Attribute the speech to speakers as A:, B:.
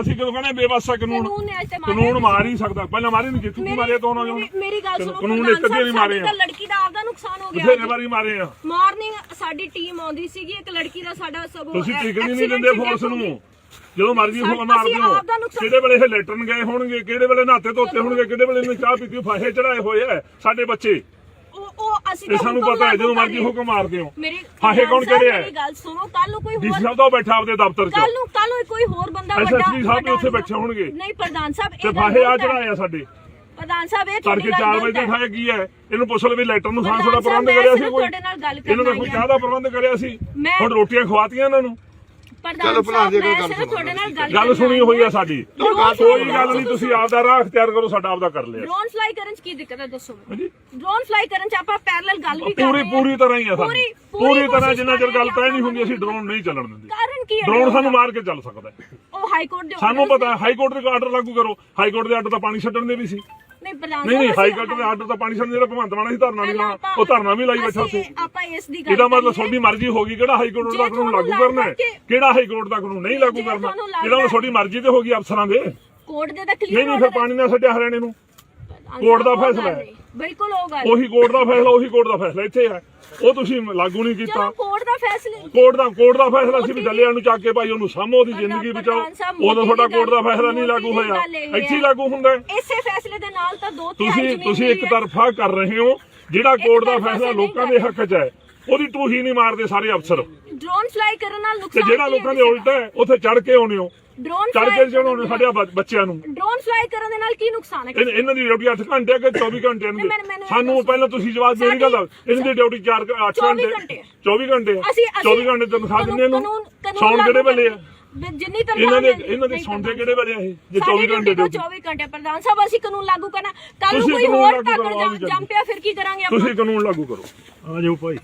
A: ਅਸੀਂ ਕਿਉਂ ਕਹਿੰਦੇ ਬੇਵਸ ਕਾਨੂੰਨ
B: ਕਾਨੂੰਨ ਨੇ ਅੱਜ ਤੇ ਮਾਰਿਆ
A: ਕਾਨੂੰਨ ਮਾਰ ਹੀ ਸਕਦਾ। ਪਹਿਲਾਂ ਮਾਰੀ ਨਹੀਂ ਜਿੱਥੋਂ
B: ਮੇਰੀ-
A: ਮਾਰੇ ਤੋਂ
B: ਮੇਰੀ-
A: ਨੂੰ
B: ਮੇਰੀ ਗੱਲ ਸੁਣੋ
A: ਕਾਨੂੰਨ ਇੱਕ ਅੱਧੇ ਨਹੀਂ ਮਾਰੇ ਆ।
B: ਲੜਕੀ ਦਾ ਆਪਦਾ ਨੁਕਸਾਨ ਹੋ ਗਿਆ।
A: ਬਥੇਰੇ ਵਾਰੀ ਮਾਰੇ ਆ।
B: ਮਾਰਨਿੰਗ ਸਾਡੀ ਟੀਮ ਆਉਂਦੀ ਸੀਗੀ ਇੱਕ ਲੜਕੀ ਦਾ ਸਾਡਾ ਸਭ
A: ਤੁਸੀਂ ਟਿਕਣ ਹੀ ਨਹੀਂ ਦਿੰਦੇ ਫੋਰਸ ਨੂੰ। ਜਦੋਂ ਮਰਜ਼ੀ ਫੋਨ ਮਾਰਦੇ ਹੋ
B: ਦਾ
A: ਕਿਹੜੇ ਵੇਲੇ ਇਹ ਲੈਟਰਨ ਗਏ ਹੋਣਗੇ ਕਿਹੜੇ ਵੇਲੇ ਨਹਾਤੇ ਧੋਤੇ ਹੋਣਗੇ ਕਿਹੜੇ ਵੇਲੇ ਇਹਨੇ ਚਾਹ ਪੀਤੀ ਫਾਹੇ ਚੜਾਏ ਹੋਏ ਆ ਸਾਡੇ ਬੱਚੇ।
B: ਉਹ ਉਹ ਅਸੀਂ
A: ਇਹ
B: ਤਾਂ
A: ਸਾਨੂੰ
B: ਹੁਕਮ
A: ਪਤਾ ਹੈ ਜਦੋਂ
B: ਲਾਗੂ
A: ਮਰਜ਼ੀ ਹੁਕਮ ਮਾਰਦੇ ਹੋ।
B: ਮੇਰੀ
A: ਫਾਹੇ ਕੌਣ ਕਿਹੜੇ ਆ?
B: ਮੇਰੀ ਗੱਲ ਸੁਣੋ ਕੱਲ ਨੂੰ ਕੋਈ
A: ਡੀਸੀ
B: ਹੋਰ
A: ਸਾਹਿਬ ਤਾਂ ਬੈਠਾ ਆਪਦੇ ਦਫ਼ਤਰ 'ਚ।
B: ਕੱਲ ਨੂੰ ਨੂੰ ਕੋਈ ਹੋਰ ਬੰਦਾ ਵੱਡਾ
A: ਸਾਹਿਬ ਵੀ
B: ਵੱਡਾ
A: ਉੱਥੇ ਬੈਠੇ ਹੋਣਗੇ।
B: ਨਹੀਂ ਪ੍ਰਧਾਨ ਸਾਹਿਬ
A: ਤੇ
B: ਇਹ
A: ਫਾਹੇ ਆ
B: ਗਲਤ ਹੈ।
A: ਸਾਡੇ।
B: ਪ੍ਰਧਾਨ ਸਾਹਿਬ ਇਹ
A: ਤੜਕੇ
B: ਤੁਹਾਡੀ
A: 4
B: ਗੱਲ
A: ਵਜੇ
B: ਗਲਤ ਹੈ।
A: ਕੀ ਹੈ? ਇਹਨੂੰ ਪੁੱਛ ਲਓ ਵੀ ਲੈਟਰ ਨੂੰ ਸਾਂਸ ਦਾ
B: ਪ੍ਰਧਾਨ
A: ਪ੍ਰਬੰਧ ਕਰਿਆ ਸੀ
B: ਸਿਰਫ
A: ਕੋਈ?
B: ਤੁਹਾਡੇ ਨਾਲ ਗੱਲ
A: ਇਹਨਾਂ
B: ਕਰਨਾ
A: ਕੋਈ
B: ਹੀ।
A: ਚਾਹ ਦਾ ਪ੍ਰਬੰਧ ਕਰਿਆ ਸੀ?
B: ਮੈਂ-
A: ਹੁਣ ਰੋਟੀਆਂ ਖਵਾਤੀਆਂ ਇਹਨਾਂ ਨੂੰ।
B: ਪ੍ਰਧਾਨ
C: ਚਲੋ
B: ਸਾਹਿਬ
C: ਜੀ,
B: ਮੈਂ
C: ਗੱਲ
B: ਸਿਰਫ
C: ਸੁਣੋ।
B: ਤੁਹਾਡੇ ਨਾਲ ਗੱਲ
A: ਗੱਲ ਸੁਣੀ। ਹੋਈ ਆ ਸਾਡੀ। ਕੋਈ ਗੱਲ ਨਹੀਂ ਤੁਸੀਂ ਆਪਦਾ ਰਾਹ ਅਖਤਿਆਰ ਕਰੋ ਸਾਡਾ ਆਪਦਾ ਕਰ ਲਿਆ।
B: ਡਰੋਨ ਫਲਾਈ ਕਰਨ ਚ ਕੀ ਦਿੱਕਤ ਹੈ ਦੱਸੋ ਮੈਨੂੰ।
A: ਹਾਂਜੀ।
B: ਡਰੋਨ ਫਲਾਈ ਕਰਨ ਚ ਆਪਾਂ ਪੈਰਲਲ ਗੱਲ ਵੀ ਕਰ
A: ਪੂਰੀ
B: ਰਹੇ ਹਾਂ।
A: ਪੂਰੀ ਤਰ੍ਹਾਂ ਹੀ ਆ ਸਾਨੂੰ
B: ਪੂਰੀ-
A: ਤਰ੍ਹਾਂ
B: ਕੋਸ਼ਿਸ਼
A: ਜਿੰਨਾ ਚਿਰ
B: ਕਰ ਰਹੇ
A: ਗੱਲ
B: ਹਾਂ
A: ਤੈਅ ਨਹੀਂ ਹੁੰਦੀ ਅਸੀਂ ਡਰੋਨ ਨਹੀਂ ਚੱਲਣ ਦਿੰਦੇ।
B: ਕਾਰਨ ਕੀ ਹੈ?
A: ਡਰੋਨ ਸਾਨੂੰ ਮਾਰ ਕੇ ਚੱਲ ਸਕਦਾ ਹੈ।
B: ਉਹ ਹਾਈ ਕੋਰਟ ਦੇ
A: ਸਾਨੂੰ ਪਤਾ ਹਾਈ ਕੋਰਟ ਦੇ ਆਰਡਰ ਲਾਗੂ ਕਰੋ। ਹਾਈ ਕੋਰਟ ਦੇ ਆਰਡਰ ਤਾਂ ਪਾਣੀ ਛੱਡਣ ਦੇ ਵੀ ਸੀ।
B: ਨਹੀਂ
A: ਨਹੀਂ ਹਾਈ ਕੋਰਟ ਦੇ ਆਰਡਰ ਤਾਂ ਪਾਣੀ ਛੱਡਣ ਦੇ ਜਿਹੜਾ ਭਗਵੰਤ ਮਾਨ ਸੀ ਧਰਨਾ ਨਹੀਂ ਲਾਉਣਾ। ਉਹ ਧਰਨਾ ਵੀ ਲਾਈ ਬੈਠਾ ਉੱਥੇ।
B: ਆਪਾਂ ਇਸ ਦੀ ਗੱਲ
A: ਇਹਦਾ ਮਤਲਬ। ਤੁਹਾਡੀ ਮਰਜ਼ੀ ਹੋਗੀ ਕਿਹੜਾ ਹਾਈ ਕੋਰਟ ਦਾ ਕਾਨੂੰਨ ਲਾਗੂ ਕਰਨਾ ਹੈ? ਕਿਹੜਾ ਹਾਈ ਕੋਰਟ ਦਾ ਕਾਨੂੰਨ ਨਹੀਂ ਲਾਗੂ ਕਰਨਾ? ਇਹਦਾ ਮਤਲਬ ਤੁਹਾਡੀ ਮਰਜ਼ੀ ਤੇ ਹੋਗੀ ਅਫਸਰਾਂ ਦੇ।
B: ਕੋਰਟ ਦੇ ਤਾਂ ਕਲੀਅਰ
A: ਨਹੀਂ ਫਿਰ ਪਾਣੀ ਨਾਲ ਛੱਡਿਆ ਹਰਿਆਣੇ ਨੂੰ। ਕੋਰਟ ਦਾ ਫੈਸਲਾ ਹੈ।
B: ਬਿਲਕੁਲ ਉਹ ਗੱਲ
A: ਉਹੀ ਕੋਰਟ ਦਾ ਫੈਸਲਾ ਉਹੀ ਕੋਰਟ ਦਾ ਫੈਸਲਾ ਇੱਥੇ ਹੈ ਉਹ ਤੁਸੀਂ ਲਾਗੂ ਨਹੀਂ
B: ਚਲੋ
A: ਕੀਤਾ
B: ਕੋਰਟ ਦਾ ਫੈਸਲਾ
A: ਕੋਰਟ ਦਾ ਕੋਰਟ ਦਾ ਫੈਸਲਾ ਸੀ ਵੀ ਡੱਲਿਆਂ ਨੂੰ ਚੱਕ ਕੇ ਭਾਈ ਉਹਨੂੰ ਸਾਹਮੋ ਉਹਦੀ ਜ਼ਿੰਦਗੀ ਬਚਾਓ। ਉਦੋਂ ਤੁਹਾਡਾ ਕੋਰਟ ਦਾ ਫੈਸਲਾ ਨਹੀਂ ਲਾਗੂ ਹੋਇਆ। ਇੱਥੇ ਲਾਗੂ ਹੁੰਦਾ।
B: ਇਸੇ ਫੈਸਲੇ ਦੇ ਨਾਲ ਤਾਂ ਦੋ
A: ਤੁਸੀਂ ਤੁਸੀਂ ਇੱਕ। ਤਰਫਾ ਕਰ ਰਹੇ ਹੋ ਜਿਹੜਾ ਕੋਰਟ ਦਾ ਫੈਸਲਾ ਲੋਕਾਂ ਦੇ ਹੱਕ 'ਚ ਹੈ। ਉਹਦੀ ਟੂਹੀ ਨਹੀਂ ਮਾਰਦੇ ਸਾਰੇ ਅਫਸਰ।
B: ਡਰੋਨ ਫਲਾਈ ਕਰਨ ਨਾਲ
A: ਤੇ
B: ਨੁਕਸਾਨ
A: ਜਿਹੜਾ
B: ਕੀ ਹੈ
A: ਲੋਕਾਂ ਦੇ ਉਲਟ ਹੈ ਉੱਥੇ ਚੜ ਕੇ ਆਉਨੇ ਹੋ।
B: ਡਰੋਨ
A: ਚੜ
B: fly
A: ਕੇ ਚੜਾਉਣੇ
B: ਕਰਨ
A: ਸਾਡੇ ਬ- ਬੱਚਿਆਂ ਨੂੰ।
B: ਡਰੋਨ ਫਲਾਈ ਕਰਨ ਦੇ ਨਾਲ ਕੀ ਨੁਕਸਾਨ ਹੈ?
A: ਇਹ- ਇਹਨਾਂ ਦੀ ਡਿਊਟੀ 8 ਘੰਟੇ ਹੈ ਕਿ 24 ਘੰਟੇ ਇਹਨਾਂ
B: ਨਹੀਂ,
A: ਦੀ?
B: ਮੈਨੂੰ-
A: ਸਾਨੂੰ
B: ਦੱਸੋ।
A: ਪਹਿਲਾਂ ਤੁਸੀਂ ਜਵਾਬ ਮੇਰੀ ਗੱਲ ਦਾ ਇਹਨਾਂ ਦੀ ਡਿਊਟੀ 4 8
B: 24
A: ਘੰਟੇ
B: ਘੰਟੇ।
A: 24 ਘੰਟੇ ਹੈ।
B: ਅਸੀਂ ਅਸੀਂ
A: 24 ਘੰਟੇ ਤਨਖਾਹ ਦਿੰਦੇ
B: ਕਾਨੂੰਨ
A: ਸੌਣ ਕਿਹੜੇ ਵੇਲੇ ਆ।
B: ਜਿੰਨੀ ਤਨਖਾਹ
A: ਇਹਨਾਂ ਦੇ ਇਹਨਾਂ ਦੇ ਸੌਂਦੇ ਕਿਹੜੇ ਵੇਲੇ ਆ ਇਹ? ਜੇ
B: ਸਾਡੀ
A: 24 ਘੰਟੇ ਡਿਊਟੀ।
B: 24 ਘੰਟੇ ਪ੍ਰਧਾਨ ਸਾਹਿਬ ਅਸੀਂ ਕਾਨੂੰਨ ਲਾਗੂ ਕਰਨਾ। ਕੱਲ ਨੂੰ ਕੋਈ ਹੋਰ ਟੱਕਰ ਜੰਮ ਪਿਆ ਫਿਰ ਕੀ ਕਰਾਂਗੇ ਆਪਾਂ?
A: ਤੁਸੀਂ ਕਾਨੂੰਨ ਲਾਗੂ ਕਰੋ।
D: ਆ ਜਾਓ ਭਾਈ।